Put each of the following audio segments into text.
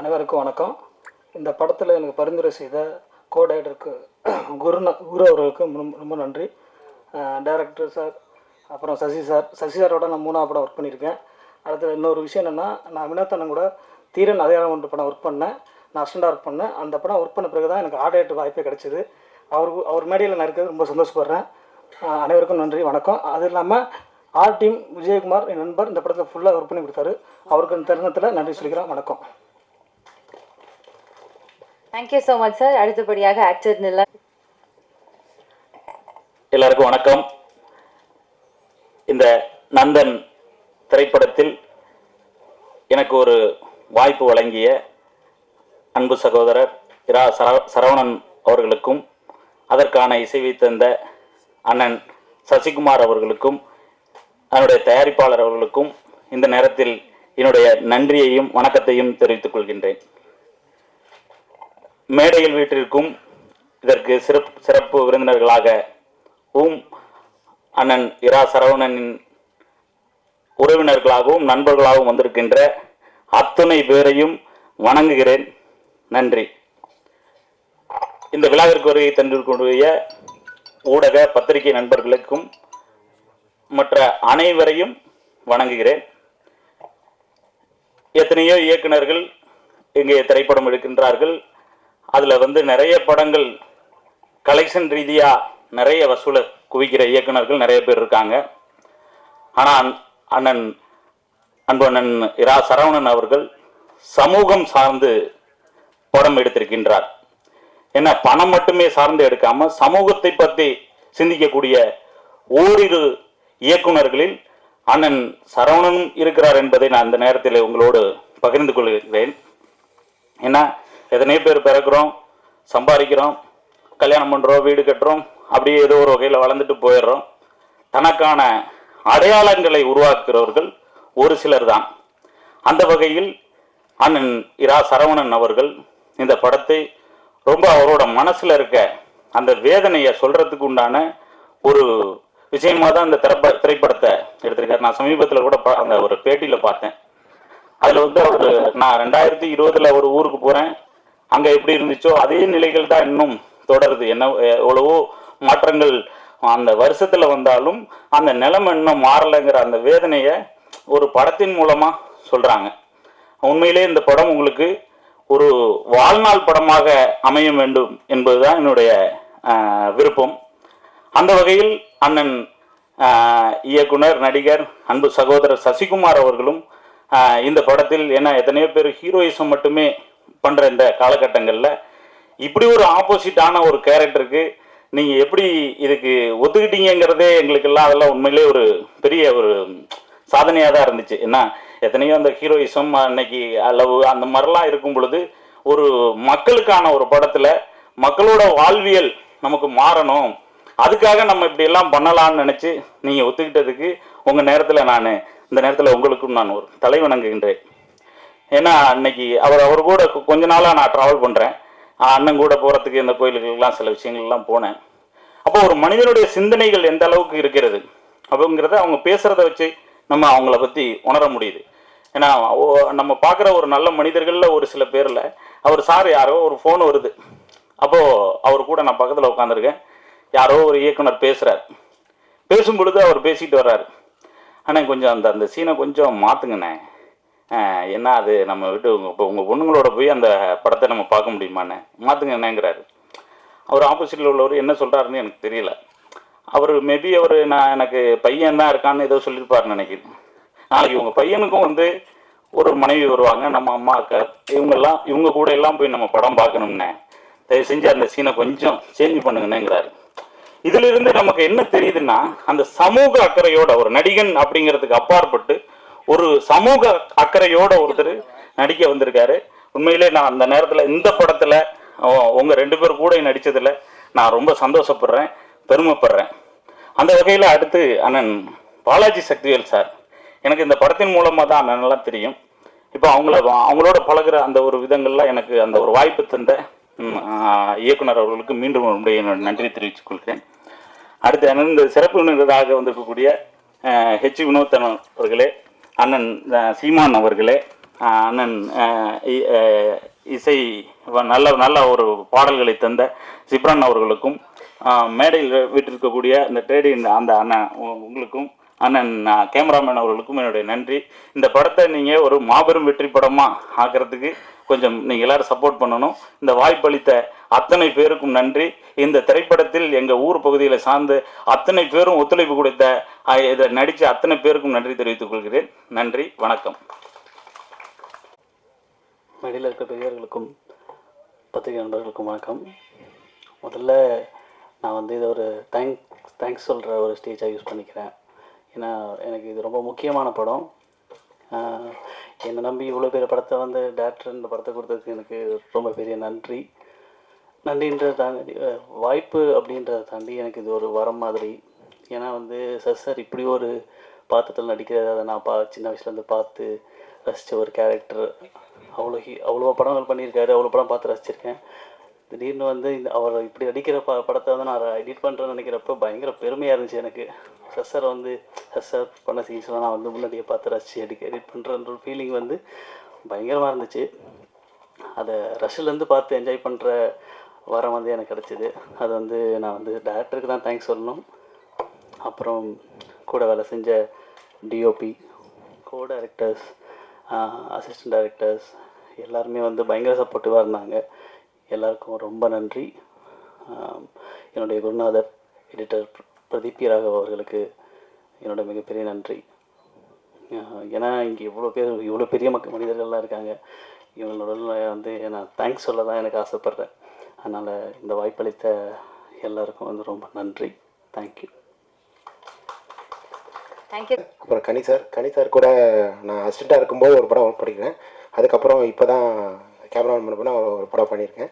அனைவருக்கும் வணக்கம். இந்த படத்தில் எனக்கு பரிந்துரை செய்த கோ டைரக்டருக்கு குரு குரு அவர்களுக்கு ரொம்ப நன்றி. டைரக்டர் சார் அப்புறம் சசி சார் சசி சாரோட நான் மூணாவது படம் ஒர்க் பண்ணியிருக்கேன். அடுத்து இன்னொரு விஷயம் என்னென்னா நான் வினோத்தனன் கூட தீரன் அதிகாரம் ஒன்று படம் ஒர்க் பண்ணேன். நான் அஸ்டண்டாக ஒர்க் பண்ணேன். அந்த படம் ஒர்க் பண்ண பிறகு தான் எனக்கு ஆர்டர் வாய்ப்பே கிடச்சிது. அவர் அவர் மேடையில் நான் இருக்கிறது ரொம்ப சந்தோஷப்படுறேன். அனைவருக்கும் நன்றி வணக்கம். அது இல்லாமல் ஆர் டீம் விஜயகுமார் என் நண்பர் இந்த படத்தில் ஃபுல்லாக ஒர்க் பண்ணி கொடுத்தாரு. அவருக்கு தருணத்தில் நன்றி சொல்லிக்கிறேன். வணக்கம். Thank you so much sir அடுத்தபடியாக ஆக்டர் நிலா. எல்லாருக்கும் வணக்கம். இந்த நந்தன் திரைப்படத்தில் எனக்கு ஒரு வாய்ப்பு வழங்கிய அன்பு சகோதரர் இரா சர சரவணன் அவர்களுக்கும் அதற்கான இசைவை தந்த அண்ணன் சசிகுமார் அவர்களுக்கும் அதனுடைய தயாரிப்பாளர் அவர்களுக்கும் இந்த நேரத்தில் என்னுடைய நன்றியையும் வணக்கத்தையும் தெரிவித்துக் கொள்கின்றேன். மேடையில் வீட்டிற்கும் இதற்கு சிறப்பு சிறப்பு விருந்தினர்களாக உம் அண்ணன் இரா சரவணனின் உறவினர்களாகவும் நண்பர்களாகவும் வந்திருக்கின்ற அத்துணை பேரையும் வணங்குகிறேன். நன்றி. இந்த விழாவிற்கு வருகை தந்திருக்கூடிய ஊடக பத்திரிகை நண்பர்களுக்கும் மற்ற அனைவரையும் வணங்குகிறேன். எத்தனையோ இயக்குநர்கள் இங்கே திரைப்படம் எடுக்கின்றார்கள். அதில் வந்து நிறைய படங்கள் கலெக்ஷன் ரீதியாக நிறைய வசூலை குவிக்கிற இயக்குனர்கள் நிறைய பேர் இருக்காங்க. ஆனால் அண்ணன் அன்பு அண்ணன் இரா சரவணன் அவர்கள் சமூகம் சார்ந்து படம் எடுத்திருக்கின்றார். என்ன பணம் மட்டுமே சார்ந்து எடுக்காம சமூகத்தை பற்றி சிந்திக்கக்கூடிய ஓரிரு இயக்குனர்களில் அண்ணன் சரவணனும் இருக்கிறார் என்பதை நான் இந்த நேரத்தில் உங்களோடு பகிர்ந்து கொள்கிறேன். ஏன்னா எத்தனையோ பேர் பிறக்கிறோம் சம்பாதிக்கிறோம் கல்யாணம் பண்ணுறோம் வீடு கட்டுறோம் அப்படியே ஏதோ ஒரு வகையில் வளர்ந்துட்டு போயிடுறோம். தனக்கான அடையாளங்களை உருவாக்குகிறவர்கள் ஒரு சிலர் தான். அந்த வகையில் அண்ணன் இரா சரவணன் அவர்கள் இந்த படத்தை ரொம்ப அவரோட மனசில் இருக்க அந்த வேதனையை சொல்கிறதுக்கு உண்டான ஒரு விஷயமாக தான் இந்த திரைப்ப திரைப்படத்தை எடுத்திருக்காரு. நான் சமீபத்தில் கூட அந்த ஒரு பேட்டியில் பார்த்தேன். அதில் வந்து அவர் நான் ரெண்டாயிரத்தி இருபதுல ஒரு ஊருக்கு போகிறேன் அங்கே எப்படி இருந்துச்சோ அதே நிலைகள் தான் இன்னும் தொடருது. என்ன எவ்வளவோ மாற்றங்கள் அந்த வருஷத்தில் வந்தாலும் அந்த நிலைமை இன்னும் மாறலைங்கிற அந்த வேதனையை ஒரு படத்தின் மூலமாக சொல்கிறாங்க உண்மையிலே இந்த படம் உங்களுக்கு ஒரு வாழ்நாள் படமாக அமைய வேண்டும் என்பதுதான் என்னுடைய விருப்பம். அந்த வகையில் அண்ணன் இயக்குனர் நடிகர் அன்பு சகோதரர் சசிகுமார் அவர்களும் இந்த படத்தில் ஏன்னா எத்தனையோ பேர் ஹீரோயிசம் மட்டுமே பண்ணுற இந்த காலகட்டங்களில் இப்படி ஒரு ஆப்போசிட்டான ஒரு கேரக்டருக்கு நீங்கள் எப்படி இதுக்கு ஒத்துக்கிட்டீங்கிறதே எங்களுக்கெல்லாம் அதெல்லாம் உண்மையிலே ஒரு பெரிய ஒரு சாதனையாக தான் இருந்துச்சு. என்ன? எத்தனையோ அந்த ஹீரோயிசம் அன்னைக்கு அளவு அந்த மாதிரிலாம் இருக்கும் பொழுது ஒரு மக்களுக்கான ஒரு படத்தில் மக்களோட வாழ்வியல் நமக்கு மாறணும். அதுக்காக நம்ம இப்படி எல்லாம் பண்ணலாம்னு நினச்சி நீங்கள் ஒத்துக்கிட்டதுக்கு உங்கள் நேரத்தில் நான் இந்த நேரத்தில் உங்களுக்கும் நான் ஒரு தலை வணங்குகின்றேன் ஏன்னா அன்னைக்கு அவர் அவர் கூட கொஞ்ச நாளாக நான் ட்ராவல் பண்ணுறேன் அண்ணன் கூட போகிறதுக்கு இந்த கோயிலுக்கெல்லாம் சில விஷயங்கள்லாம் போனேன். அப்போ ஒரு மனிதனுடைய சிந்தனைகள் எந்த அளவுக்கு இருக்கிறது? அப்படிங்கிறத அவங்க பேசுகிறத வச்சு நம்ம அவங்கள பற்றி உணர முடியுது. ஏன்னா ஓ- நம்ம பார்க்குற ஒரு நல்ல மனிதர்களில் ஒரு சில பேரில் அவர் சார் யாரோ ஒரு ஃபோன் வருது. அப்போது அவர் கூட நான் பக்கத்தில் உட்காந்துருக்கேன் யாரோ ஒரு இயக்குனர் பேசுகிறார் பேசும் பொழுது அவர் பேசிட்டு வர்றாரு. ஆனால் கொஞ்சம் அந்த அந்த சீனை கொஞ்சம் மாற்றுங்கண்ணே என்ன அது? நம்ம விட்டு உங்கள் இப்போ உங்கள் பொண்ணுங்களோட போய் அந்த படத்தை நம்ம பார்க்க முடியுமாண்ணே மாற்றுங்கண்ணேங்கிறாரு அவர் ஆப்போசிட்டில் உள்ளவர் என்ன சொல்கிறாருன்னு எனக்கு தெரியல. அவர் மேபி அவர் நான் எனக்கு பையன் தான் இருக்கான்னு ஏதோ சொல்லியிருப்பாருன்னு நினைக்கிறேன். நாளைக்கு உங்கள் பையனுக்கும் வந்து ஒரு மனைவி வருவாங்க நம்ம அம்மா அக்கா இவங்கெல்லாம் இவங்க கூட எல்லாம் போய் நம்ம படம் பார்க்கணும்னே. தயவு செஞ்சு அந்த சீனை கொஞ்சம் சேஞ்ச் பண்ணுங்கன்னேங்கிறாரு. இதுல இருந்து நமக்கு என்ன தெரியுதுன்னா அந்த சமூக அக்கறையோட ஒரு நடிகன் அப்படிங்கிறதுக்கு அப்பாற்பட்டு ஒரு சமூக அக்கறையோட ஒருத்தர் நடிக்க வந்திருக்காரு. உண்மையிலே நான் அந்த நேரத்தில் இந்த படத்தில் உங்கள் ரெண்டு பேர் கூட நடித்ததில் நான் ரொம்ப சந்தோஷப்படுறேன் பெருமைப்படுறேன். அந்த வகையில் அடுத்து அண்ணன் பாலாஜி சக்திவேல் சார். எனக்கு இந்த படத்தின் மூலமாக தான் அண்ணனெல்லாம் தெரியும். இப்போ அவங்கள அவங்களோட பழகுற அந்த ஒரு விதங்கள்லாம் எனக்கு அந்த ஒரு வாய்ப்பு தந்த இயக்குனர் அவர்களுக்கு மீண்டும் என்னுடைய நன்றி தெரிவித்துக் கொள்கிறேன். அடுத்து அண்ணன் இந்த சிறப்பு விருந்தாக வந்திருக்கக்கூடிய ஹெச் வினோத்தன் அவர்களே அண்ணன் சீமான் அவர்களே அண்ணன் இ- இசை நல்ல நல்ல ஒரு பாடல்களை தந்த சிப்ரான் அவர்களுக்கும் மேடையில் வீட்டிருக்கக்கூடிய இந்த ட்ரேடின் அந்த அண்ணன் உ- உங்களுக்கும் அண்ணன் கேமராமேன் அவர்களுக்கும் என்னுடைய நன்றி. இந்த படத்தை நீங்கள் ஒரு மாபெரும் வெற்றி படமாக ஆக்கிறதுக்கு கொஞ்சம் நீங்கள் எல்லோரும் சப்போர்ட் பண்ணணும். இந்த வாய்ப்பளித்த அத்தனை பேருக்கும் நன்றி. இந்த திரைப்படத்தில் எங்கள் ஊர் பகுதியில் சார்ந்து அத்தனை பேரும் ஒத்துழைப்பு கொடுத்த இதை நடித்த அத்தனை பேருக்கும் நன்றி தெரிவித்துக் கொள்கிறேன். நன்றி வணக்கம். மேடையில் இருக்க பெரியவர்களுக்கும் பத்திரிகை நண்பர்களுக்கும் வணக்கம். முதல்ல நான் வந்து இதை ஒரு தேங்க் தேங்க்ஸ் சொல்கிற ஒரு ஸ்டேஜாக யூஸ் பண்ணிக்கிறேன். ஏன்னா எனக்கு இது ரொம்ப முக்கியமான படம். என்னை நம்பி இவ்வளோ பெரிய படத்தை வந்து டேரக்டர் இந்த படத்தை கொடுத்ததுக்கு எனக்கு ரொம்ப பெரிய நன்றி. நன்றின்றதை தாண்டி வாய்ப்பு அப்படின்றத தாண்டி எனக்கு இது ஒரு வரம் மாதிரி ஏன்னா வந்து சஸ் சார் இப்படி ஒரு பாத்திரத்தில் நடிக்கிறத அதை நான் பா சின்ன வயசுலேருந்து பார்த்து ரசித்த ஒரு கேரக்டர் அவ்வளோ ஹி அவ்வளோ படங்கள் பண்ணியிருக்காரு அவ்வளோ படம் பார்த்து ரசிச்சிருக்கேன். திடீர்னு வந்து இந்த அவர் இப்படி நடிக்கிற ப படத்தை வந்து நான் எடிட் பண்ணுறேன்னு நினைக்கிறப்ப பயங்கர பெருமையாக இருந்துச்சு எனக்கு. சஸ் சார் வந்து சர் சார் பண்ண சீன்ஸ்லாம் நான் வந்து முன்னாடியே பார்த்து ரசித்து எடிக்க எடிட் பண்ணுறன்ற ஒரு ஃபீலிங் வந்து பயங்கரமாக இருந்துச்சு. அதை ரஷ்லேருந்து பார்த்து என்ஜாய் பண்ணுற வரம் வந்து எனக்கு கிடச்சிது. அது வந்து நான் வந்து டேரக்டருக்கு தான் தேங்க்ஸ் சொல்லணும். அப்புறம் கூட வேலை செஞ்ச DOP co directors assistant directors எல்லாருமே வந்து பயங்கர சப்போர்ட்டிவாக இருந்தாங்க. எல்லாருக்கும் ரொம்ப நன்றி. என்னுடைய குருநாதர் எடிட்டர் பிரதீப் ராகவ் அவர்களுக்கு என்னோட மிகப்பெரிய நன்றி. ஏன்னா இங்கே இவ்வளோ பேர் இவ்வளோ பெரிய மக்கள் மனிதர்கள்லாம் இருக்காங்க. இவங்களோட வந்து நான் தேங்க்ஸ் சொல்ல தான் எனக்கு ஆசைப்பட்றேன். அதனால் இந்த வாய்ப்பளித்த எல்லாருக்கும் வந்து ரொம்ப நன்றி. தேங்க்யூ தேங்க்யூ அப்புறம் கனி சார் கனி சார் கூட நான் அசிஸ்டண்ட்டாக இருக்கும்போது ஒரு படம் ஒர்க் பண்ணிக்கிறேன் அதுக்கப்புறம் இப்போ தான் கேமராமேன் பண்ண போனால் ஒரு படம் பண்ணியிருக்கேன்.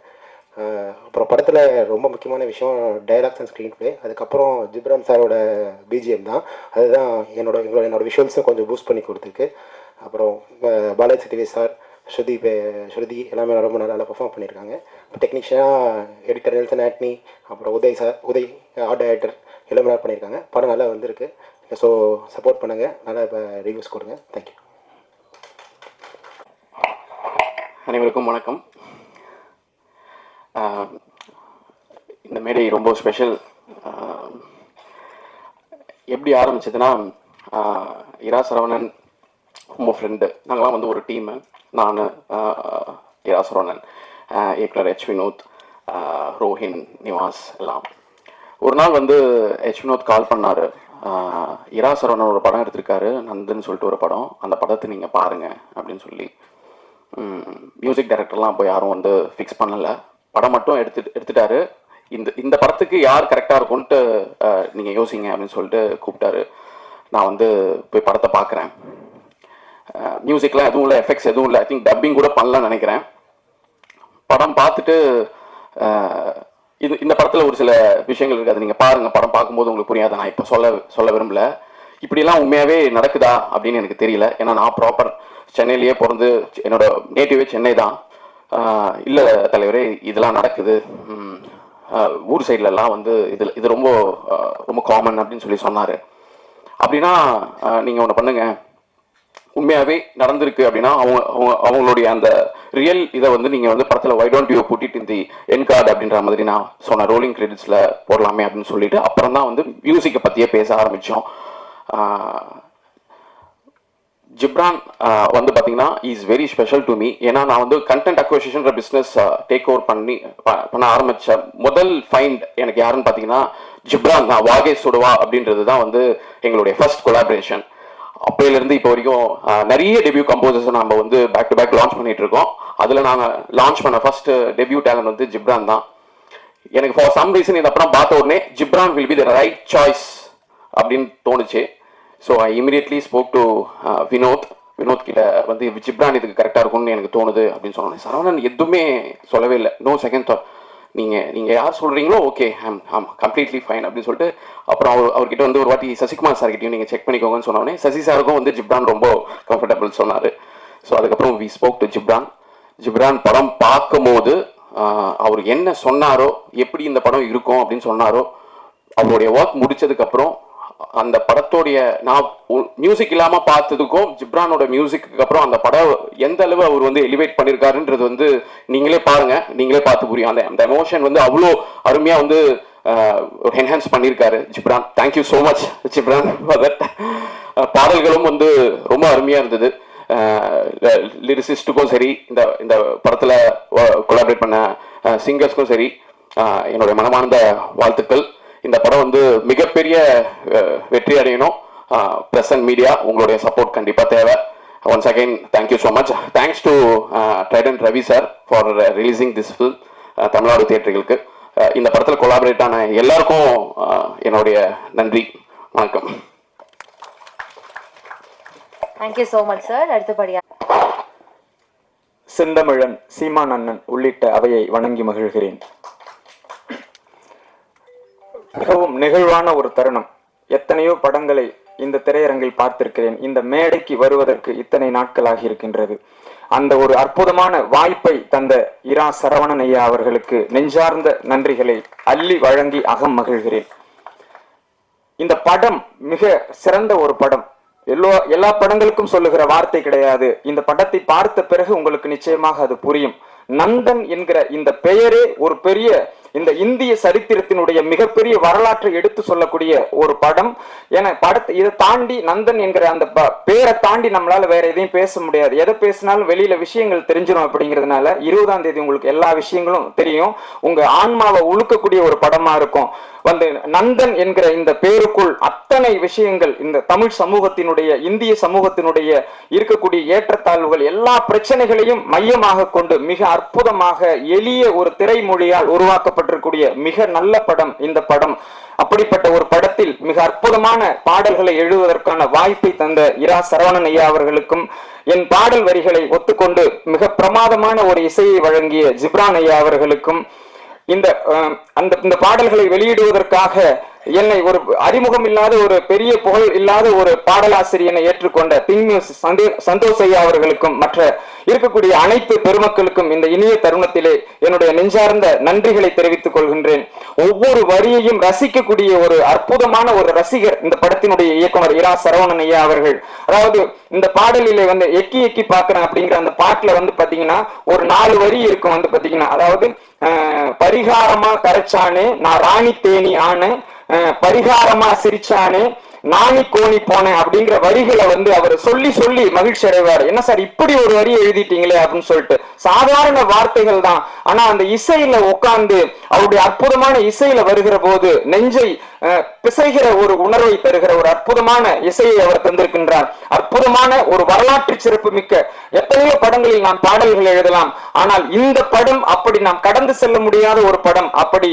அப்புறம் படத்தில் ரொம்ப முக்கியமான விஷயம் டைலாக்ஸ் அண்ட் ஸ்க்ரீன் ப்ளே அதுக்கப்புறம் ஜிப்ரான் சாரோட பிஜிஎம் தான். அதுதான் என்னோட எங்களோட என்னோட விஷுவல்ஸும் கொஞ்சம் பூஸ்ட் பண்ணி கொடுத்துருக்கு. அப்புறம் பாலாஜி சத்யவே சார் ஸ்ருதி பே- ஸ்ருதி எல்லாமே ரொம்ப நல்லா பர்ஃபார்ம் பண்ணியிருக்காங்க. டெக்னீஷியனாக எடிட்டர் நெல்சன் ஆட்னி அப்புறம் Uday sir Uday art director எல்லாமே நல்லா பண்ணியிருக்காங்க. படம் நல்லா வந்திருக்கு. ஸோ சப்போர்ட் பண்ணுங்கள் நல்லா இப்போ ரிவ்யூஸ் கொடுங்க. தேங்க்யூ அனைவருக்கும் வணக்கம். இந்த மேடை ரொம்ப ஸ்பெஷல் எப்படி ஆரம்பிச்சதுன்னா இரா சரவணன் ரொம்ப ஃப்ரெண்டு நாங்களாம் வந்து ஒரு டீமு நான் இரா சரவணன் இயக்குனர் ஹெச் வினோத் ரோஹின் நிவாஸ் எல்லாம். ஒரு நாள் வந்து ஹெச் வினோத் கால் பண்ணார். இரா சரவணன் ஒரு படம் எடுத்திருக்காரு நந்துன்னு சொல்லிட்டு ஒரு படம். அந்த படத்தை நீங்கள் பாருங்கள் அப்படின்னு சொல்லி. மியூசிக் டைரக்டர்லாம் அப்போ யாரும் வந்து ஃபிக்ஸ் பண்ணலை. படம் மட்டும் எடுத்து எடுத்துட்டாரு. இந்த இந்த படத்துக்கு யார் கரெக்டாக இருக்கும்ன்ட்டு நீங்கள் யோசிங்க அப்படின்னு சொல்லிட்டு கூப்பிட்டாரு. நான் வந்து போய் படத்தை பார்க்குறேன் மியூசிக்லாம் எதுவும் இல்லை எஃபெக்ட்ஸ் எதுவும் இல்லை. ஐ திங்க் டப்பிங் கூட பண்ணலன்னு நினைக்கிறேன். படம் பார்த்துட்டு இது இந்த படத்தில் ஒரு சில விஷயங்கள் இருக்குது. அது நீங்கள் பாருங்கள் படம் பார்க்கும்போது உங்களுக்கு புரியாது. நான் இப்போ சொல்ல சொல்ல விரும்பல. இப்படிலாம் உண்மையாகவே நடக்குதா அப்படின்னு எனக்கு தெரியல. ஏன்னா நான் ப்ராப்பர் சென்னையிலேயே பிறந்து என்னோட நேட்டிவே சென்னை தான். இல்லை தலைவரே இதெல்லாம் நடக்குது. ஊர் சைட்லலாம் வந்து இது இது ரொம்ப ரொம்ப காமன் அப்படின்னு சொல்லி சொன்னார். அப்படின்னா நீங்கள் ஒன்று பண்ணுங்கள் உண்மையாகவே நடந்திருக்கு அப்படின்னா அவங்க அவங்க அவங்களுடைய அந்த ரியல் இதை வந்து நீங்கள் வந்து படத்தில் வை டோன்ட் யூ புட்டிட் இந்த என் கார்டு அப்படின்ற மாதிரி நான் சொன்னேன் ரோலிங் கிரெடிட்ஸில் போடலாமே அப்படின்னு சொல்லிட்டு அப்புறம் தான் வந்து மியூசிக்கை பற்றியே பேச ஆரம்பித்தோம் ஜிப்ரான் வந்து பார்த்தீங்கன்னா is very special to me ஏன்னா நான் வந்து கண்டென்ட் அக்வசிஷன்ற பிஸ்னஸ் டேக் ஓவர் பண்ணி ப- பண்ண ஆரம்பித்த முதல் ஃபைண்ட் எனக்கு யாருன்னு பார்த்தீங்கன்னா ஜிப்ரான் நான் வாகே சுடுவா அப்படின்றது தான் வந்து எங்களுடைய ஃபர்ஸ்ட் கொலாபரேஷன் அப்பையிலேருந்து இப்போ வரைக்கும் நிறைய டெபியூ கம்போசர்ஸை நம்ம வந்து பேக் டு பேக் லான்ச் பண்ணிட்டு இருக்கோம். அதில் நாங்கள் லான்ச் பண்ண ஃபர்ஸ்ட் டெபியூ டேலண்ட் வந்து ஜிப்ரான் தான். எனக்கு ஃபார் சம் ரீசன் இந்த படம் பார்த்த உடனே Ghibran will be the right choice அப்படின்னு தோணுச்சு. So I immediately spoke to Vinoth. Vinoth கிட்ட வந்து ஜிப்ரான் இதுக்கு கரெக்டாக இருக்கும்னு எனக்கு தோணுது அப்படின்னு சொன்னோன்னே சரவணன் எதுவுமே சொல்லவே இல்லை. நோ செகண்ட் தாட் நீங்கள் நீங்கள் யார் சொல்கிறீங்களோ okay I'm am completely fine அப்படின்னு சொல்லிட்டு அப்புறம் அவர் அவர்கிட்ட வந்து ஒரு வாட்டி சசிகுமார் சார்கிட்டையும் நீங்கள் செக் பண்ணிக்கோங்கன்னு சொன்னோடனே சசி சாருக்கும் வந்து ஜிப்ரான் ரொம்ப கம்ஃபர்டபுள் சொன்னார். ஸோ அதுக்கப்புறம் we spoke to Ghibran. Ghibran படம் பார்க்கும்போது அவர் என்ன சொன்னாரோ எப்படி இந்த படம் இருக்கும் அப்படின்னு சொன்னாரோ அவருடைய ஒர்க் முடிச்சதுக்கப்புறம் அந்த படத்தோடைய நான் மியூசிக் இல்லாமல் பார்த்ததுக்கும் ஜிப்ரானோட மியூசிக்கு அப்புறம் அந்த படம் எந்த அளவு அவர் வந்து எலிவேட் பண்ணியிருக்காருன்றது வந்து நீங்களே பாருங்க. நீங்களே பார்த்து புரியும். அந்த அந்த எமோஷன் வந்து அவ்வளோ அருமையாக வந்து என்ஹான்ஸ் பண்ணியிருக்காரு Ghibran. Thank you so much Ghibran for that பாடல்களும் வந்து ரொம்ப அருமையாக இருந்தது. லிரிசிஸ்ட்டுக்கும் சரி இந்த இந்த படத்தில் கொலாபரேட் பண்ண சிங்கர்ஸ்க்கும் சரி என்னுடைய மனமார்ந்த வாழ்த்துக்கள். இந்த படம் வந்து மிகப்பெரிய வெற்றி அடையணும். ப்ரெஸ் அண்ட் மீடியா உங்களுடைய சப்போர்ட் கண்டிப்பாக தேவை. Once again thank you so much thanks to Trident Ravi sir for releasing this film Tamil Nadu தியேட்டர்களுக்கு. இந்த படத்தில் கொலாபரேட் ஆன எல்லாருக்கும் என்னுடைய நன்றி வணக்கம். தேங்க்யூ ஸோ மச் சார் அடுத்தபடியாக செந்தமிழன் சீமான் அண்ணன் உள்ளிட்ட அவையை வணங்கி மகிழ்கிறேன். மிகவும் நெகிழ்வான ஒரு தருணம். எத்தனையோ படங்களை இந்த திரையரங்கில் பார்த்திருக்கிறேன். இந்த மேடைக்கு வருவதற்கு இத்தனை நாட்களாகி இருக்கின்றது. அந்த ஒரு அற்புதமான வாய்ப்பை தந்த இரா சரவணன் ஐயா அவர்களுக்கு நெஞ்சார்ந்த நன்றிகளை அள்ளி வழங்கி அகம் மகிழ்கிறேன். இந்த படம் மிக சிறந்த ஒரு படம். எல்லோ எல்லா படங்களுக்கும் சொல்லுகிற வார்த்தை கிடையாது. இந்த படத்தை பார்த்த பிறகு உங்களுக்கு நிச்சயமாக அது புரியும். நந்தன் என்கிற இந்த பெயரே ஒரு பெரிய இந்த இந்திய சரித்திரத்தினுடைய மிகப்பெரிய வரலாற்றை எடுத்து சொல்லக்கூடிய ஒரு படம். என படத்தை இதை தாண்டி நந்தன் என்கிற அந்த பேரை தாண்டி நம்மளால வேற எதையும் பேச முடியாது. எதை பேசினாலும் வெளியில விஷயங்கள் தெரிஞ்சிடும் அப்படிங்கிறதுனால இருபதாம் தேதி உங்களுக்கு எல்லா விஷயங்களும் தெரியும். உங்க ஆன்மாவை உழுக்கக்கூடிய ஒரு படமா இருக்கும். வந்து நந்தன் என்கிற இந்த பேருக்குள் அத்தனை விஷயங்கள் இந்த தமிழ் சமூகத்தினுடைய இந்திய சமூகத்தினுடைய இருக்கக்கூடிய ஏற்றத்தாழ்வுகள் எல்லா பிரச்சனைகளையும் மையமாக கொண்டு மிக அற்புதமாக எளிய ஒரு திரைமொழியால் உருவாக்கப்பட்டிருக்கூடிய மிக நல்ல படம் இந்த படம். அப்படிப்பட்ட ஒரு படத்தில் மிக அற்புதமான பாடல்களை எழுதுவதற்கான வாய்ப்பை தந்த இரா சரவணன் ஐயா அவர்களுக்கும் என் பாடல் வரிகளை ஒத்துக்கொண்டு மிக பிரமாதமான ஒரு இசையை வழங்கிய ஜிப்ரான் ஐயா அவர்களுக்கும் இந்த அந்த இந்த பாடல்களை வெளியிடுவதற்காக என்னை ஒரு அறிமுகம் இல்லாத ஒரு பெரிய புகழ் இல்லாத ஒரு பாடலாசிரியனை ஏற்றுக்கொண்ட பிங் மியூசிக் சந்தோஷ் ஐயா அவர்களுக்கும் மற்ற இருக்கக்கூடிய அனைத்து பெருமக்களுக்கும் இந்த இனிய தருணத்திலே என்னுடைய நெஞ்சார்ந்த நன்றிகளை தெரிவித்துக் கொள்கின்றேன். ஒவ்வொரு வரியையும் ரசிக்கக்கூடிய ஒரு அற்புதமான ஒரு ரசிகர் இந்த படத்தினுடைய இயக்குனர் இரா சரவணன் ஐயா அவர்கள். அதாவது இந்த பாடலிலே வந்து எக்கி எக்கி பாக்குறேன் அப்படிங்கிற அந்த பாட்டுல வந்து பாத்தீங்கன்னா ஒரு நாலு வரி இருக்கும் வந்து பாத்தீங்கன்னா அதாவது பரிகாரமா கரைச்சானே நான் ராணி தேனி ஆனேன் பரிகாரமா சிரிச்சானே நாணி கோணி போனேன் அப்படிங்கிற வரிகளை வந்து அவர் சொல்லி சொல்லி மகிழ்ச்சி அடைவார் என்ன சார் இப்படி ஒரு வரி எழுதிட்டீங்களே அப்படின்னு சொல்லிட்டு. சாதாரண வார்த்தைகள் தான். ஆனா அந்த இசையில உட்கார்ந்து அவருடைய அற்புதமான இசையில வருகிற போது நெஞ்சை பிசைகிற ஒரு உணர்வை தருகிற ஒரு அற்புதமான இசையை அவர் தந்திருக்கின்றார். அற்புதமான ஒரு வரலாற்று சிறப்பு மிக்க எத்தனையோ படங்களில் நாம் பாடல்கள் எழுதலாம். ஆனால் இந்த படம் அப்படி நாம் கடந்து செல்ல முடியாத ஒரு படம். அப்படி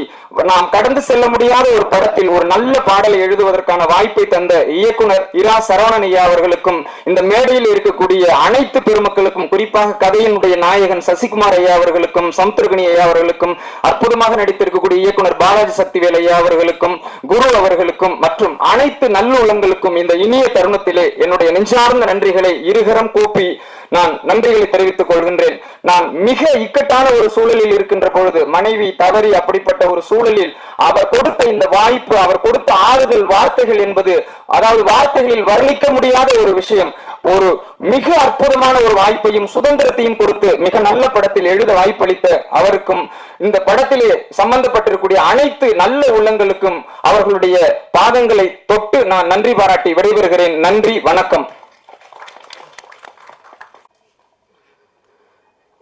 நாம் கடந்து செல்ல முடியாத ஒரு படத்தில் ஒரு நல்ல பாடலை எழுதுவதற்கான வாய்ப்பை தந்த இயக்குனர் இரா சரவணன் ஐயா அவர்களுக்கும் இந்த மேடையில் இருக்கக்கூடிய அனைத்து பெருமக்களுக்கும் குறிப்பாக கதையினுடைய நாயகன் சசிகுமார் ஐயா அவர்களுக்கும் சமுத்திரகனி ஐயா அவர்களுக்கும் அற்புதமாக நடித்திருக்கக்கூடிய இயக்குனர் பாலாஜி சக்திவேல் ஐயா அவர்களுக்கும் குரு அவர்களுக்கும் மற்றும் அனைத்து நல்லுள்ளங்களுக்கும் இந்த இனிய தருணத்திலே என்னுடைய நெஞ்சார்ந்த நன்றிகளை இருகரம் கூப்பி நான் நன்றிகளை தெரிவித்துக் கொள்கின்றேன். நான் மிக இக்கட்டான ஒரு சூழலில் இருக்கின்ற பொழுது மனைவி தவறி அப்படிப்பட்ட ஒரு சூழலில் அவர் கொடுத்த இந்த வாய்ப்பு அவர் கொடுத்த ஆறுதல் வார்த்தைகள் என்பது அதாவது வார்த்தைகளில் வர்ணிக்க முடியாத ஒரு விஷயம். ஒரு மிக அற்புதமான ஒரு வாய்ப்பையும் சுதந்திரத்தையும் கொடுத்து மிக நல்ல படத்தில் எழுத வாய்ப்பளித்த அவருக்கும் இந்த படத்திலே சம்பந்தப்பட்டிருக்கூடிய அனைத்து நல்ல உள்ளங்களுக்கும் அவர்களுடைய பாதங்களை தொட்டு நான் நன்றி பாராட்டி விடைபெறுகிறேன். நன்றி வணக்கம்.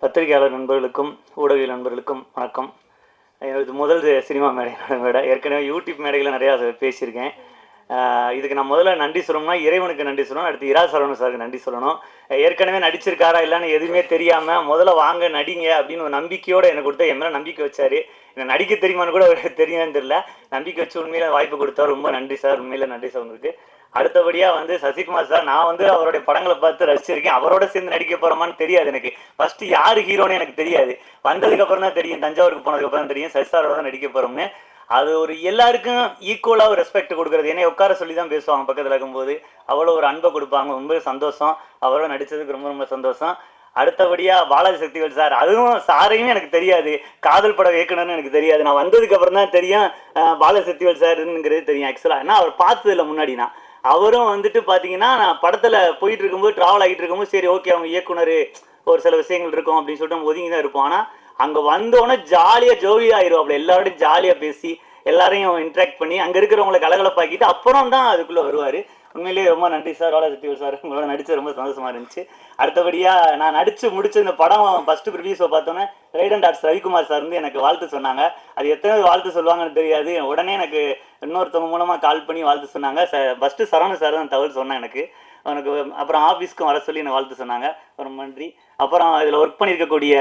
பத்திரிகையாளர் நண்பர்களுக்கும் ஊடகவியல் நண்பர்களுக்கும் வணக்கம். இது முதல் சினிமா மேடை மேடை ஏற்கனவே யூடியூப் மேடையில் நிறையா பேசியிருக்கேன். இதுக்கு நான் முதல்ல நன்றி சொல்லணும்னா இறைவனுக்கு நன்றி சொல்லணும் அடுத்து இரா சரவணன் சாருக்கு நன்றி சொல்லணும். ஏற்கனவே நடிச்சிருக்காரா இல்லைன்னு எதுவுமே தெரியாமல் முதல்ல வாங்க நடிங்க அப்படின்னு ஒரு நம்பிக்கையோடு எனக்கு கொடுத்த என் மேலே நம்பிக்கை வச்சாரு. என்னை நடிக்க தெரியுமான்னு கூட அவருக்கு தெரியுமான்னு தெரியல. நம்பிக்கை வச்சு உண்மையில வாய்ப்பு கொடுத்தாரு ரொம்ப நன்றி சார் உண்மையில நன்றி சார் உங்களுக்கு. அடுத்தபடியாக வந்து சசிகுமார் சார் நான் வந்து அவருடைய படங்களை பார்த்து ரசிச்சிருக்கேன். அவரோட சேர்ந்து நடிக்க போகிறோமான்னு தெரியாது எனக்கு. ஃபஸ்ட்டு யார் ஹீரோன்னு எனக்கு தெரியாது. வந்ததுக்கப்புறம் தான் தெரியும். தஞ்சாவூருக்கு போனதுக்கப்புறம் தெரியும். சசி சாரோட தான் நடிக்க போகிறோம்னு அது ஒரு எல்லாருக்கும் ஈக்குவலாக ஒரு ரெஸ்பெக்ட் கொடுக்குறது. என்னை உட்கார சொல்லி தான் பேசுவாங்க பக்கத்தில் இருக்கும்போது அவ்வளோ ஒரு அன்பை கொடுப்பாங்க. ரொம்ப சந்தோஷம். அவரோட நடித்ததுக்கு ரொம்ப ரொம்ப சந்தோஷம். அடுத்தபடியாக பாலாஜி சக்திவேல் சார் அதுவும் சாரையும் எனக்கு தெரியாது. காதல் படம் இயக்குனர்னு எனக்கு தெரியாது. நான் வந்ததுக்கு அப்புறம் தான் தெரியும் பாலாஜி சக்திவேல் சாருங்கிறது தெரியும் ஆக்சுவலாக ஏன்னா அவர் பார்த்ததில்ல முன்னாடி நான். அவரும் வந்துட்டு பார்த்தீங்கன்னா நான் படத்தில் போயிட்டு இருக்கும்போது ட்ராவல் ஆகிட்டு இருக்கும்போது சரி ஓகே அவங்க இயக்குனர் ஒரு சில விஷயங்கள் இருக்கும் அப்படின்னு சொல்லிட்டு ஒதுங்கி தான் இருப்போம். ஆனால் அங்கே வந்தோடனே ஜாலியாக ஜோவியாக ஆயிரும் அப்படி எல்லாரோடையும் ஜாலியாக பேசி எல்லாரையும் இன்ட்ராக்ட் பண்ணி அங்கே இருக்கிறவங்களை கலகலப்பாக்கிட்டு அப்புறம் தான் அதுக்குள்ளே வருவார். உண்மையிலேயே ரொம்ப நன்றி சார் வாழ சக்திவேல் சார். உங்களோட நடிச்சு ரொம்ப சந்தோஷமா இருந்துச்சு. அடுத்தபடியாக நான் நடிச்சு முடிச்ச இந்த படம் ஃபர்ஸ்ட் ப்ரிவியூஸை பார்த்தோன்னே ரைடன் டாக்டர் ரவிக்குமார் சார் வந்து எனக்கு வாழ்த்து சொன்னாங்க. அது எத்தனை வாழ்த்து சொல்லுவாங்கன்னு தெரியாது. உடனே எனக்கு இன்னொருத்தவங்க மூலமாக கால் பண்ணி வாழ்த்து சொன்னாங்க. ஃபஸ்ட்டு சரவண சார் தான் தகவல் சொன்னேன் எனக்கு. அவனுக்கு அப்புறம் ஆஃபீஸ்க்கும் வர சொல்லி என்னை வாழ்த்து சொன்னாங்க. ரொம்ப நன்றி. அப்புறம் இதில் ஒர்க் பண்ணியிருக்கக்கூடிய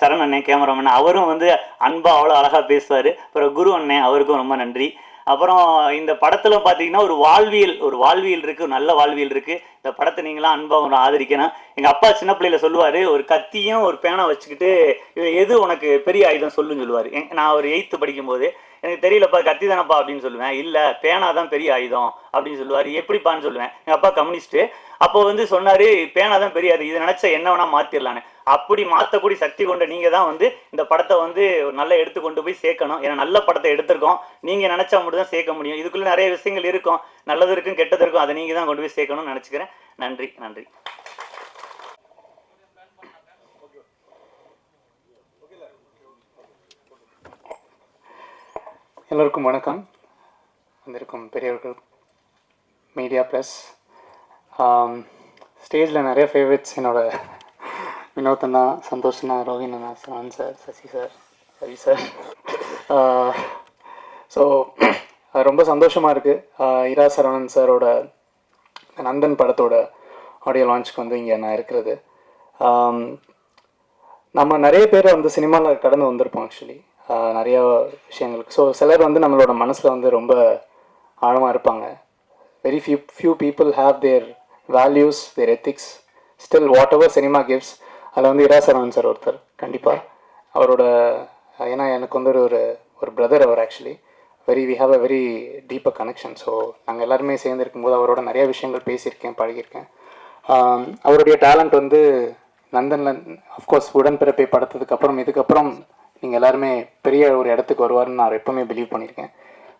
சரண் அண்ணன் கேமராமேன் அவரும் வந்து அன்பாக அவ்வளோ அழகாக பேசுவார். அப்புறம் குரு அண்ணன் அவருக்கும் ரொம்ப நன்றி. அப்புறம் இந்த படத்தில் பார்த்தீங்கன்னா ஒரு வாழ்வியல் ஒரு வாழ்வியல் இருக்குது நல்ல வாழ்வியல் இருக்குது இந்த படத்தை நீங்களாம் அன்பாக ஒன்று ஆதரிக்கணும். எங்கள் அப்பா சின்ன பிள்ளையில சொல்லுவார் ஒரு கத்தியும் ஒரு பேனா வச்சுக்கிட்டு இது எது உனக்கு பெரிய ஆயுதம் சொல்லுன்னு சொல்லுவார். நான் ஒரு எயித்து படிக்கும்போது எனக்கு தெரியலப்பா கத்தி தானப்பா அப்படின்னு சொல்லுவேன். இல்லை பேனா தான் பெரிய ஆயுதம் அப்படின்னு சொல்லுவார். எப்படிப்பான்னு சொல்லுவேன்? எங்கள் அப்பா கம்யூனிஸ்ட்டு. அப்போ வந்து சொன்னார் பேனா தான் பெரிய ஆயுதம். இதை நினச்சா என்ன வேணால் மாற்றிடலான்னு அப்படி மாற்றக்கூடிய சக்தி கொண்ட நீங்கள் தான் வந்து இந்த படத்தை வந்து நல்லா எடுத்து கொண்டு போய் சேர்க்கணும். ஏன்னா நல்ல படத்தை எடுத்திருக்கோம். நீங்கள் நினச்சா மட்டும் தான் சேர்க்க முடியும். இதுக்குள்ளே நிறைய விஷயங்கள் இருக்கும். நல்லது இருக்கும் கெட்டது இருக்கும். அதை நீங்கள் தான் கொண்டு போய் சேர்க்கணும்னு நினச்சிக்கிறேன். நன்றி நன்றி. எல்லோருக்கும் வணக்கம். வந்திருக்கும் பெரியவர்கள் மீடியா ப்ளஸ் ஸ்டேஜில் நிறைய ஃபேவரட்ஸ் என்னோடய Vinoth anna Santhosh anna Rohin anna San sir Sasi sir Ravi sir. So ரொம்ப சந்தோஷமாக இருக்குது இரா சரவணன் சாரோட நந்தன் படத்தோட ஆடியோ லான்ச்சுக்கு வந்து இங்கே நான் இருக்கிறது. நம்ம நிறைய பேர் வந்து சினிமாவில் கடந்து வந்திருப்போம் ஆக்சுவலி நிறைய விஷயங்களுக்கு. ஸோ சிலர் வந்து நம்மளோட மனசில் வந்து ரொம்ப ஆழமாக இருப்பாங்க. Very few few people have their values their ethics still whatever cinema gives அதில் வந்து இராசரவன் சார் ஒருத்தர் கண்டிப்பாக அவரோட ஏன்னா எனக்கு வந்து ஒரு ஒரு ஒரு brother our actually very we have a very deeper connection so நாங்கள் எல்லாருமே சேர்ந்துருக்கும் போது அவரோட நிறைய விஷயங்கள் பேசியிருக்கேன் பழகியிருக்கேன். அவருடைய டேலண்ட் வந்து நந்தன்ல அஃப்கோர்ஸ் உடன்பிறப்பை படுத்ததுக்கப்புறம் இதுக்கப்புறம் நீங்கள் எல்லாருமே பெரிய ஒரு இடத்துக்கு வருவார்னு நான் எப்போவுமே பிலீவ் பண்ணியிருக்கேன்.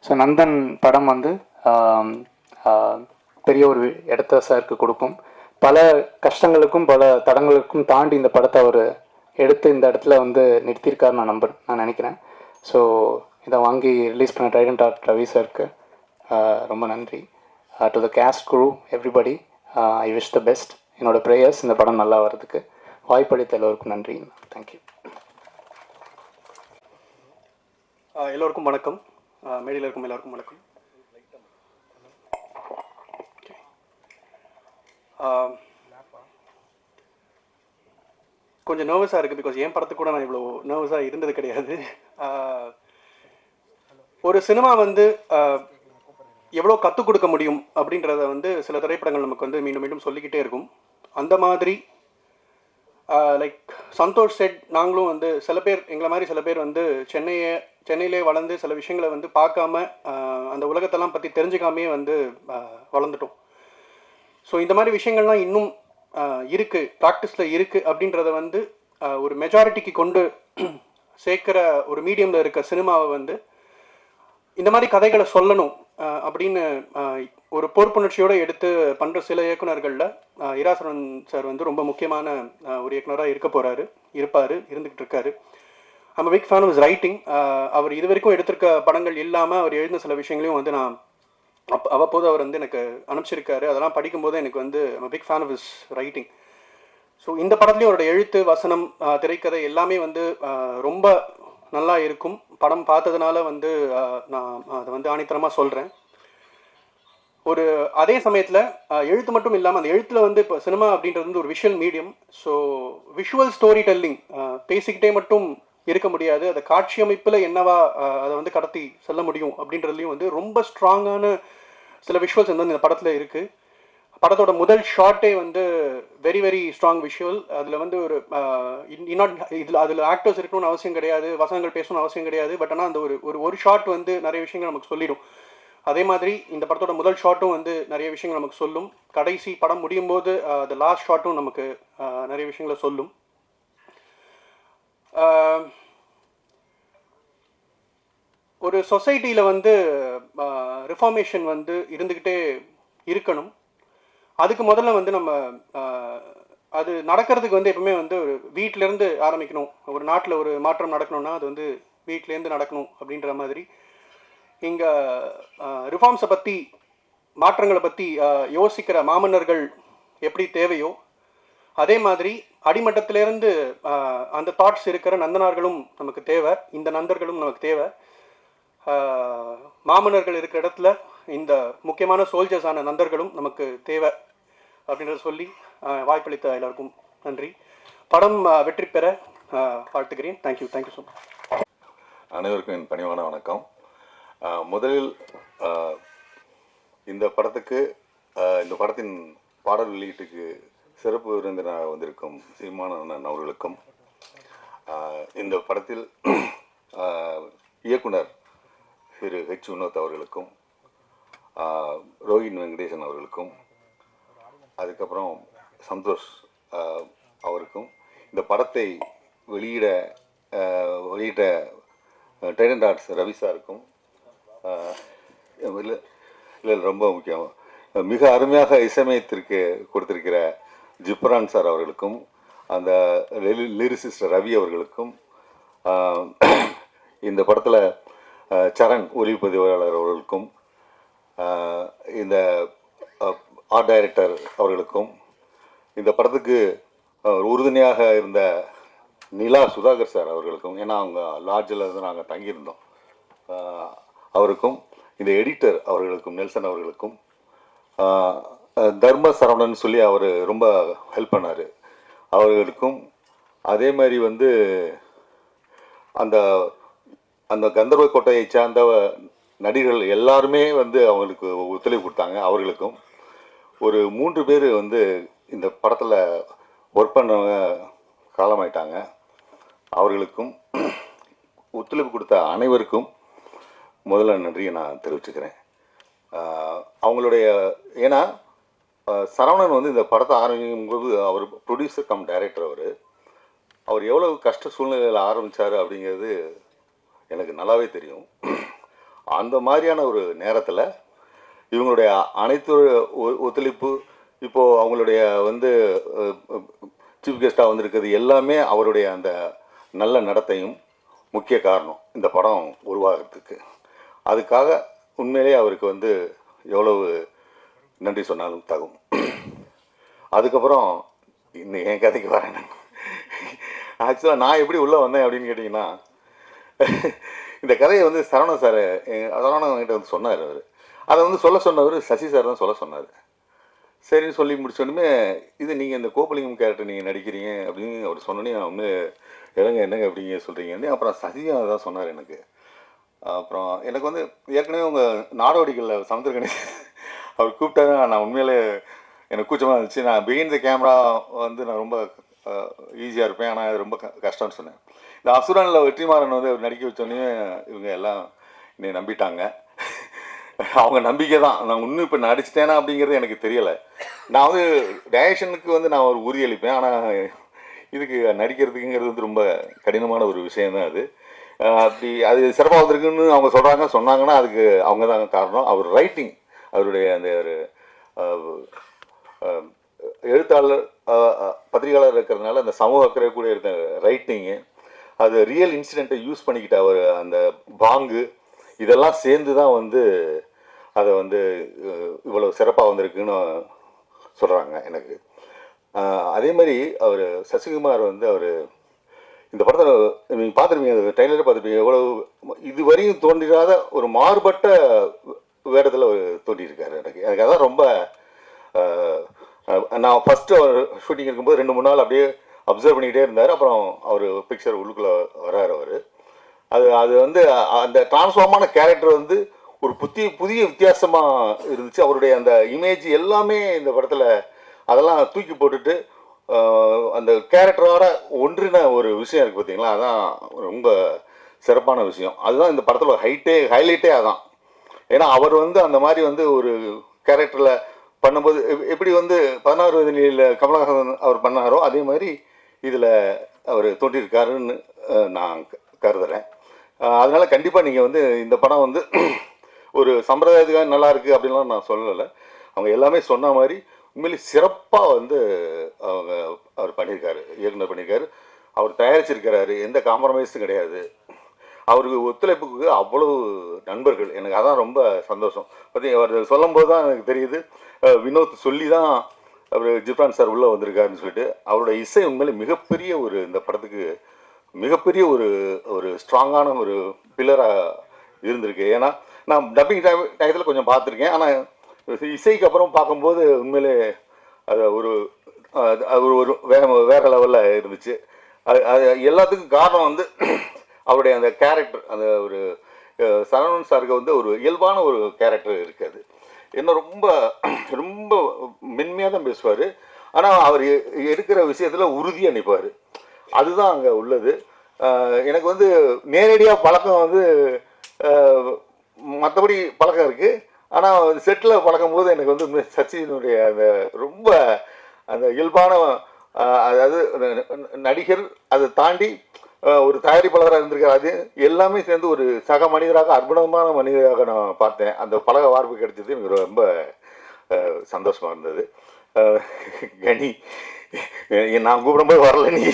ஸோ நந்தன் படம் வந்து பெரிய ஒரு இடத்த சாருக்கு கொடுக்கும். பல கஷ்டங்களுக்கும் பல தடங்களுக்கும் தாண்டி இந்த படத்தை அவர் எடுத்து இந்த இடத்துல வந்து நிறுத்தியிருக்காருன்னு நான் நம்புறேன் நான் நினைக்கிறேன். ஸோ இதை வாங்கி ரிலீஸ் பண்ண டைடன் டாட் ரவி சாருக்கு ரொம்ப நன்றி. To the cast crew everybody I wish the best என்னோடய ப்ரேயர்ஸ் இந்த படம் நல்லா வர்றதுக்கு. வாய்ப்பளித்த எல்லோருக்கும் நன்றி. தேங்க்யூ எல்லோருக்கும் வணக்கம். மேடையில் இருக்கும் எல்லாருக்கும் வணக்கம். கொஞ்சம் நர்வஸாக இருக்குது பிகாஸ் என் படத்துக்கு கூட நான் இவ்வளோ நர்வஸாக இருந்தது கிடையாது. ஒரு சினிமா வந்து எவ்வளோ கற்றுக் கொடுக்க முடியும் அப்படின்றத வந்து சில திரைப்படங்கள் நமக்கு வந்து மீண்டும் மீண்டும் சொல்லிக்கிட்டே இருக்கும். அந்த மாதிரி லைக் சந்தோஷ் செட் நாங்களும் வந்து சில பேர் எங்களை மாதிரி சில பேர் வந்து சென்னையை சென்னையிலே வளர்ந்து சில விஷயங்களை வந்து பார்க்காம அந்த உலகத்தெல்லாம் பற்றி தெரிஞ்சுக்காமையே வந்து வளர்ந்துட்டோம். ஸோ இந்த மாதிரி விஷயங்கள்லாம் இன்னும் இருக்குது ப்ராக்டிஸில் இருக்குது அப்படின்றத வந்து ஒரு மெஜாரிட்டிக்கு கொண்டு சேர்க்குற ஒரு மீடியமில் இருக்க சினிமாவை வந்து இந்த மாதிரி கதைகளை சொல்லணும் அப்படின்னு ஒரு பொறுப்புணர்ச்சியோடு எடுத்து பண்ணுற சில இயக்குனர்களில் இராசரன் சார் வந்து ரொம்ப முக்கியமான ஒரு இயக்குனராக இருக்க போகிறாரு இருப்பார் இருந்துக்கிட்டு இருக்காரு. I'm big fan of writing அவர் இது வரைக்கும் எடுத்திருக்க படங்கள் இல்லாமல் அவர் எழுதின சில விஷயங்களையும் வந்து நான் அப் அவ்வப்போது அவர் வந்து எனக்கு அனுப்பிச்சிருக்காரு. அதெல்லாம் படிக்கும்போது எனக்கு வந்து big fan of his writing so இந்த படத்துலேயும் அவரோட எழுத்து வசனம் திரைக்கதை எல்லாமே வந்து ரொம்ப நல்லா இருக்கும். படம் பார்த்ததுனால வந்து நான் அதை வந்து ஆணித்தரமாக சொல்கிறேன் ஒரு அதே சமயத்தில் எழுத்து மட்டும் இல்லாமல் அந்த எழுத்தில் வந்து இப்போ சினிமா அப்படின்றது வந்து ஒரு visual medium so visual storytelling பேசிக்கிட்டே மட்டும் இருக்க முடியாது. அதை காட்சி அமைப்பில் என்னவா அதை வந்து கடத்தி செல்ல முடியும் அப்படின்றதுலையும் வந்து ரொம்ப ஸ்ட்ராங்கான சில விஷுவல்ஸ் வந்து இந்த படத்தில் இருக்குது படத்தோட முதல் ஷாட்டே வந்து வெரி வெரி ஸ்ட்ராங் விஷுவல் அதில் வந்து ஒரு இன்னாட் இதில் அதில் ஆக்டர்ஸ் இருக்கணும்னு அவசியம் கிடையாது. வசனங்கள் பேசணும்னு அவசியம் கிடையாது. பட் ஆனால் அந்த ஒரு ஒரு ஒரு ஷாட் வந்து நிறைய விஷயங்கள் நமக்கு சொல்லிடும். அதே மாதிரி இந்த படத்தோட முதல் ஷாட்டும் வந்து நிறைய விஷயங்கள் நமக்கு சொல்லும். கடைசி படம் முடியும் போது த லாஸ்ட் ஷாட்டும் நமக்கு நிறைய விஷயங்களை சொல்லும். ஒரு சொசைட்டியில் வந்து ரிஃபார்மேஷன் வந்து இருந்துக்கிட்டே இருக்கணும். அதுக்கு முதல்ல வந்து நம்ம அது நடக்கிறதுக்கு வந்து எப்பவுமே வந்து ஒரு வீட்டிலேருந்து ஆரம்பிக்கணும். ஒரு நாட்டில் ஒரு மாற்றம் நடக்கணும்னா அது வந்து வீட்டிலேருந்து நடக்கணும் அப்படின்ற மாதிரி. இங்கே ரிஃபார்ம்ஸை பற்றி மாற்றங்களை பற்றி யோசிக்கிற மாமன்னர்கள் எப்படி தேவையோ அதே மாதிரி அடிமட்டத்திலேருந்து அந்த தாட்ஸ் இருக்கிற நந்தனார்களும் நமக்கு தேவை. இந்த நந்தர்களும் நமக்கு தேவை. மாமன்னர்கள் இருக்கிற இடத்துல இந்த முக்கியமான சோல்ஜர்ஸான நந்தர்களும் நமக்கு தேவை அப்படின்றத சொல்லி வாய்ப்பளித்த எல்லாருக்கும் நன்றி. படம் வெற்றி பெற வாழ்த்துக்கிறேன் thank you thank you so much அனைவருக்கும் என் பணிவான வணக்கம். முதலில் இந்த படத்துக்கு இந்த படத்தின் பாடல் வெளியீட்டுக்கு சிறப்பு விருந்தினராக வந்திருக்கும் சீமானந்தன் அவர்களுக்கும் இந்த படத்தில் இயக்குனர் திரு ஹெச் வினோத் அவர்களுக்கும் ரோஹின் வெங்கடேசன் அவர்களுக்கும் அதுக்கப்புறம் சந்தோஷ் அவருக்கும் இந்த படத்தை வெளியிட வெளியிட்ட டைடன்ட் ஆர்ட்ஸ் ரவி சாருக்கும் இல்லை இல்லை ரொம்ப முக்கியம். மிக அருமையாக இசையமைத்திற்கு கொடுத்திருக்கிற ஜிப்ரான் சார் அவர்களுக்கும் அந்த லிரிசிஸ்டர் ரவி அவர்களுக்கும் இந்த படத்தில் சரண் ஒளிப்பதிவாளர் அவர்களுக்கும் இந்த ஆர்ட் டைரக்டர் அவர்களுக்கும் இந்த படத்துக்கு உறுதுணையாக இருந்த நிலா சுதாகர் சார் அவர்களுக்கும் ஏன்னா அவங்க லாட்ஜில் இருந்து நாங்கள் தங்கியிருந்தோம் அவருக்கும் இந்த எடிட்டர் அவர்களுக்கும் நெல்சன் அவர்களுக்கும் தர்ம சரவணன் சொல்லி அவர் ரொம்ப ஹெல்ப் பண்ணார். அவர்களுக்கும் அதே மாதிரி வந்து அந்த அந்த கந்தர்வ கோட்டையை சார்ந்த நடிகர்கள் எல்லாருமே வந்து அவங்களுக்கு ஒத்துழைப்பு கொடுத்தாங்க அவர்களுக்கும். ஒரு மூன்று பேர் வந்து இந்த படத்தில் ஒர்க் பண்ணவங்க காலமாயிட்டாங்க. அவர்களுக்கும் ஒத்துழைப்பு கொடுத்த அனைவருக்கும் முதல்ல நன்றியை நான் தெரிவிச்சுக்கிறேன். அவங்களுடைய ஏன்னா சரவணன் வந்து இந்த படத்தை ஆரம்பிக்கும் போது அவர் ப்ரொடியூசர் கம் டைரக்டர் அவர். அவர் எவ்வளவு கஷ்ட சூழ்நிலையில் ஆரம்பித்தார் அப்படிங்கிறது எனக்கு நல்லாவே தெரியும். அந்த மாதிரியான ஒரு நேரத்தில் இவங்களுடைய அனைத்து ஒ- ஒத்துழைப்பு இப்போது அவங்களுடைய வந்து சீஃப் கெஸ்ட்டாக வந்திருக்கிறது எல்லாமே அவருடைய அந்த நல்ல நடத்தையும் முக்கிய காரணம் இந்த படம் உருவாகிறதுக்கு. அதுக்காக உண்மையிலேயே அவருக்கு வந்து எவ்வளவு நன்றி சொன்னாலும் தகும். அதுக்கப்புறம் இன்னும் என் கதைக்கு வரேன் ஆக்சுவலாக நான் எப்படி உள்ளே வந்தேன் அப்படின்னு கேட்டிங்கன்னா இந்த கதையை வந்து சரவணன் சார் சரவணன் கிட்ட வந்து சொன்னார் அவர். அதை வந்து சொல்ல சொன்னவர் சசி சார் தான் சொல்ல சொன்னார். சரின்னு சொல்லி முடிச்சோடனே இது நீங்கள் இந்த கோபலிங்கம் கேரக்டர் நீங்கள் நடிக்கிறீங்க அப்படின்னு அவர் சொன்னோன்னே நான் வந்து இளங்க என்னங்க அப்படிங்க சொல்கிறீங்கன்னு அப்புறம் சசியும் அதை தான் சொன்னார் எனக்கு. அப்புறம் எனக்கு வந்து ஏற்கனவே உங்கள் நாடோடிகளில் சமுத்திரகணி அவர் கூப்பிட்டாரு நான் உண்மையிலே எனக்கு கூச்சமாக இருந்துச்சு. நான் பிகின் த கேமரா வந்து நான் ரொம்ப ஈஸியாக இருப்பேன். ஆனால் அது ரொம்ப க- கஷ்டம்னு சொன்னேன். இந்த அசுரனில் வெற்றிமாறன் வந்து அவர் நடிக்க வச்சோன்னே இவங்க எல்லாம் என்னை நம்பிட்டாங்க. அவங்க நம்பிக்கை தான். நான் இன்னும் இப்போ நடிச்சிட்டேனா அப்படிங்கிறது எனக்கு தெரியலை. நான் வந்து டேரக்ஷனுக்கு வந்து நான் ஒரு உறுதியளிப்பேன். ஆனால் இதுக்கு நடிக்கிறதுக்குங்கிறது வந்து ரொம்ப கடினமான ஒரு விஷயம் தான் அது. அப்படி அது சிறப்பாக வந்திருக்குன்னு அவங்க சொல்கிறாங்க சொன்னாங்கன்னா அதுக்கு அவங்க தான் காரணம். அவர் ரைட்டிங் அவருடைய அந்த ஒரு எழுத்தாளர் பத்திரிகையாளர் இருக்கிறதுனால அந்த சமூக அக்கறை கூட இருந்த ரைட்டிங்கு அது ரியல் இன்சிடெண்ட்டை யூஸ் பண்ணிக்கிட்ட அவர் அந்த பாங்கு இதெல்லாம் சேர்ந்து தான் வந்து அதை வந்து இவ்வளோ சிறப்பாக வந்திருக்குன்னு சொல்கிறாங்க எனக்கு. அதே மாதிரி அவர் சசிகுமார் வந்து அவர் இந்த படத்தில் நீங்கள் பார்த்துருப்பீங்க ட்ரெயிலரே பார்த்துருப்பீங்க எவ்வளோ இதுவரையும் தோன்றிடாத ஒரு மாறுபட்ட வேடத்தில் அவர் எனக்கு. எனக்கு அதான் ரொம்ப நான் ஃபஸ்ட்டு அவர் ஷூட்டிங் இருக்கும்போது ரெண்டு மூணு நாள் அப்படியே அப்சர்வ் பண்ணிக்கிட்டே இருந்தார். அப்புறம் அவர் பிக்சர் உள்ளுக்குள்ளே வராரு அவர். அது அது வந்து அந்த டிரான்ஸ்ஃபார்மான கேரக்டர் வந்து ஒரு புத்தி புதிய வித்தியாசமாக இருந்துச்சு. அவருடைய அந்த இமேஜ் எல்லாமே இந்த படத்தில் அதெல்லாம் தூக்கி போட்டுட்டு அந்த கேரக்டரோட ஒன்றின ஒரு விஷயம் இருக்குது பார்த்தீங்களா அதான் ரொம்ப சிறப்பான விஷயம். அதுதான் இந்த படத்தில் ஹைட்டே ஹைலைட்டே அதான். ஏன்னா அவர் வந்து அந்த மாதிரி வந்து ஒரு கேரக்டரில் பண்ணும்போது எப்படி வந்து பதினாறு வயதில் கமலஹாசன் அவர் பண்ணாரோ அதே மாதிரி இதில் அவர் தோன்றியிருக்காருன்னு நான் க- கருதுறேன். அதனால் கண்டிப்பாக நீங்கள் வந்து இந்த படம் வந்து ஒரு சம்பிரதாயத்துக்காக நல்லா இருக்குது அப்படின்லாம் நான் சொல்லலை. அவங்க எல்லாமே சொன்ன மாதிரி உண்மையிலே சிறப்பாக வந்து அவங்க அவர் பண்ணியிருக்காரு இயக்குனர் பண்ணியிருக்காரு. அவர் தயாரிச்சிருக்கிறாரு. எந்த காம்ப்ரமைஸும் கிடையாது. அவருக்கு ஒத்துழைப்புக்கு அவ்வளவு நண்பர்கள். எனக்கு அதான் ரொம்ப சந்தோஷம். பார்த்தீங்க அவர் சொல்லும்போது தான் எனக்கு தெரியுது. வினோத் சொல்லி தான் அவர் ஜிப்ரான் சார் உள்ளே வந்திருக்காருன்னு சொல்லிட்டு அவரோட இசை உண்மையிலே மிகப்பெரிய ஒரு இந்த படத்துக்கு மிகப்பெரிய ஒரு ஒரு ஸ்ட்ராங்கான ஒரு பில்லராக இருந்திருக்கு. ஏன்னா நான் டப்பிங் டைம் டயத்தில் கொஞ்சம் பார்த்துருக்கேன். ஆனால் இசைக்கு அப்புறம் பார்க்கும்போது உண்மையிலே அது ஒரு அது ஒரு ஒரு வேற வேற லெவலில் இருந்துச்சு. அது அது எல்லாத்துக்கும் காரணம் வந்து அவருடைய அந்த கேரக்டர் அந்த ஒரு சரவணன் சாருக்கு வந்து ஒரு இயல்பான ஒரு கேரக்டர் இருக்காது என்ன ரொம்ப ரொம்ப மென்மையாக தான் பேசுவார். ஆனால் அவர் எ- எடுக்கிற விஷயத்தில் உறுதியாக நிற்பார் அதுதான் அங்கே உள்ளது. எனக்கு வந்து நேரடியாக பழக்கம் வந்து மற்றபடி பழக்கம் இருக்குது ஆனால் செட்டில் பழக்கும் போது எனக்கு வந்து சச்சினுடைய அந்த ரொம்ப அந்த இயல்பான அதாவது நடிகர் அதை தாண்டி ஒரு தயாரிப்பாளராக இருந்திருக்காரு. அது எல்லாமே சேர்ந்து ஒரு சக மனிதராக அற்புதமான மனிதராக நான் பார்த்தேன். அந்த பழக வார்ப்பு கிடைச்சது எனக்கு ரொம்ப சந்தோஷமாக இருந்தது. கனி எ- நான் கூப்பிடும்போது வரல. நீ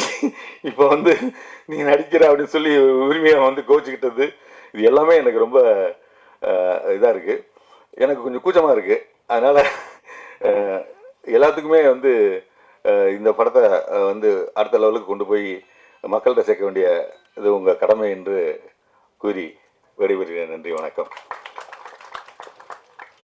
இப்போ வந்து நீ நடிக்கிற அப்படின்னு சொல்லி உரிமையாக வந்து கோச்சிக்கிட்டது இது எல்லாமே எனக்கு ரொம்ப இதாக இருக்குது எனக்கு கொஞ்சம் கூச்சமாக இருக்குது அதனால் எல்லாத்துக்குமே வந்து இந்த படத்தை வந்து அடுத்த லெவலுக்கு கொண்டு போய் மக்கள்கிட்ட சேர்க்க வேண்டிய இது உங்கள் கடமை என்று கூறி விடைபெறுகிறேன். நன்றி வணக்கம்.